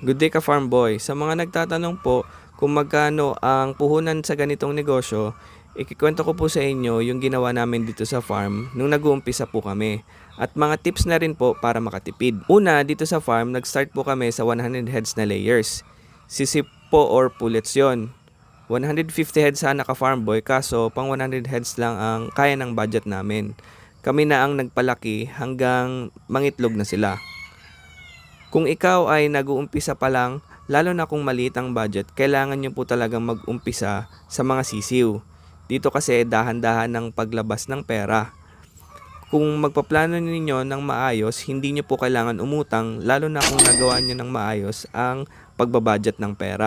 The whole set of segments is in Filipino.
Good day ka farm boy. Sa mga nagtatanong po kung magkano ang puhunan sa ganitong negosyo, ikikwento ko po sa inyo yung ginawa namin dito sa farm nung nag-uumpisa po kami. At mga tips na rin po para makatipid. Una, dito sa farm, nag-start po kami sa 100 heads na layers. Sisip po or pullets yon. 150 heads sana ka farm boy kaso pang 100 heads lang ang kaya ng budget namin. Kami na ang nagpalaki hanggang mangitlog na sila. Kung ikaw ay nag-uumpisa pa lang, lalo na kung maliit ang budget, kailangan nyo po talagang mag-umpisa sa mga sisiw. Dito kasi dahan-dahan ng paglabas ng pera. Kung magpaplano ninyo ng maayos, hindi nyo po kailangan umutang, lalo na kung nagawa nyo ng maayos ang pagbabudget ng pera.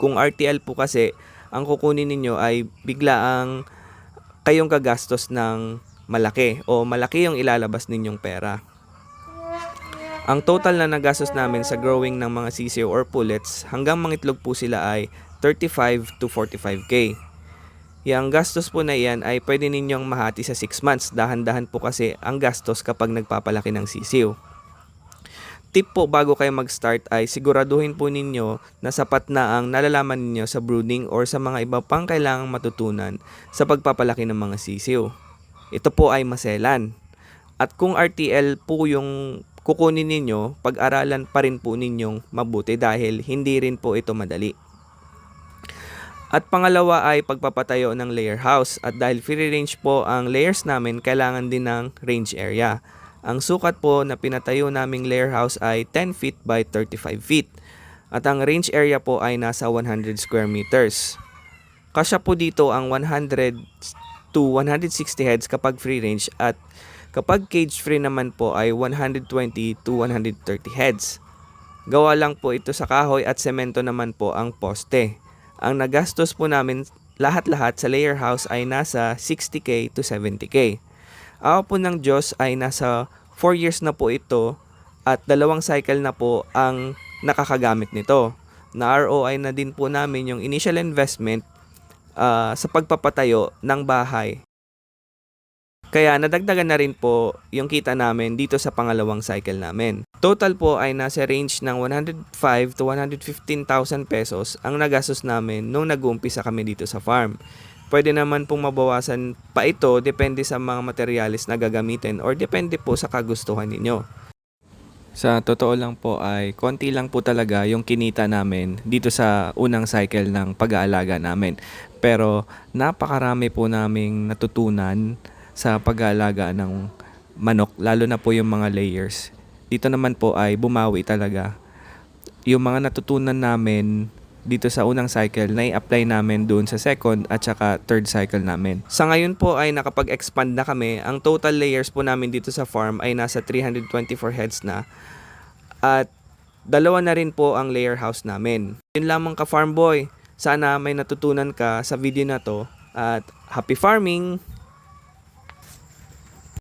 Kung RTL po kasi, ang kukunin ninyo ay bigla ang kayong gagastos ng malaki o malaki yung ilalabas ninyong pera. Ang total na nagastos namin sa growing ng mga sisiw or pullets hanggang mangitlog po sila ay 35 to 45k. Yang gastos po na iyan ay pwede ninyong mahati sa 6 months. Dahan-dahan po kasi ang gastos kapag nagpapalaki ng sisiw. Tip po bago kayo mag-start ay siguraduhin po ninyo na sapat na ang nalalaman ninyo sa brooding or sa mga iba pang kailangang matutunan sa pagpapalaki ng mga sisiw. Ito po ay maselan. At kung RTL po yung kukunin ninyo, pag-aralan pa rin po ninyong mabuti dahil hindi rin po ito madali. At pangalawa ay pagpapatayo ng layer house. At dahil free range po ang layers namin, kailangan din ng range area. Ang sukat po na pinatayo naming layer house ay 10 feet by 35 feet. At ang range area po ay nasa 100 square meters. Kasya po dito ang 100 to 160 heads kapag free range at kapag cage free naman po ay 120 to 130 heads. Gawa lang po ito sa kahoy at semento naman po ang poste. Ang nagastos po namin lahat-lahat sa layer house ay nasa 60k to 70k. Ako po ng Diyos ay nasa 4 years na po ito at dalawang cycle na po ang nakakagamit nito. Na ROI na din po namin yung initial investment ah, sa pagpapatayo ng bahay. Kaya nadagdagan na rin po yung kita namin dito sa pangalawang cycle namin. Total po ay nasa range ng 105 to 115,000 pesos ang nagastos namin nung nag-uumpisa kami dito sa farm. Pwede naman pong mabawasan pa ito depende sa mga materialis na gagamitin or depende po sa kagustuhan ninyo. Sa totoo lang po ay konti lang po talaga yung kinita namin dito sa unang cycle ng pag-aalaga namin. Pero napakarami po naming natutunan sa pag-aalaga ng manok, lalo na po yung mga layers. Dito naman po ay bumawi talaga. Yung mga natutunan namin dito sa unang cycle na i-apply namin doon sa second at saka third cycle namin. Sa ngayon po ay nakapag-expand na kami. Ang total layers po namin dito sa farm ay nasa 324 heads na. At dalawa na rin po ang layer house namin. Yun lamang ka farm boy. Sana may natutunan ka sa video na to. At happy farming!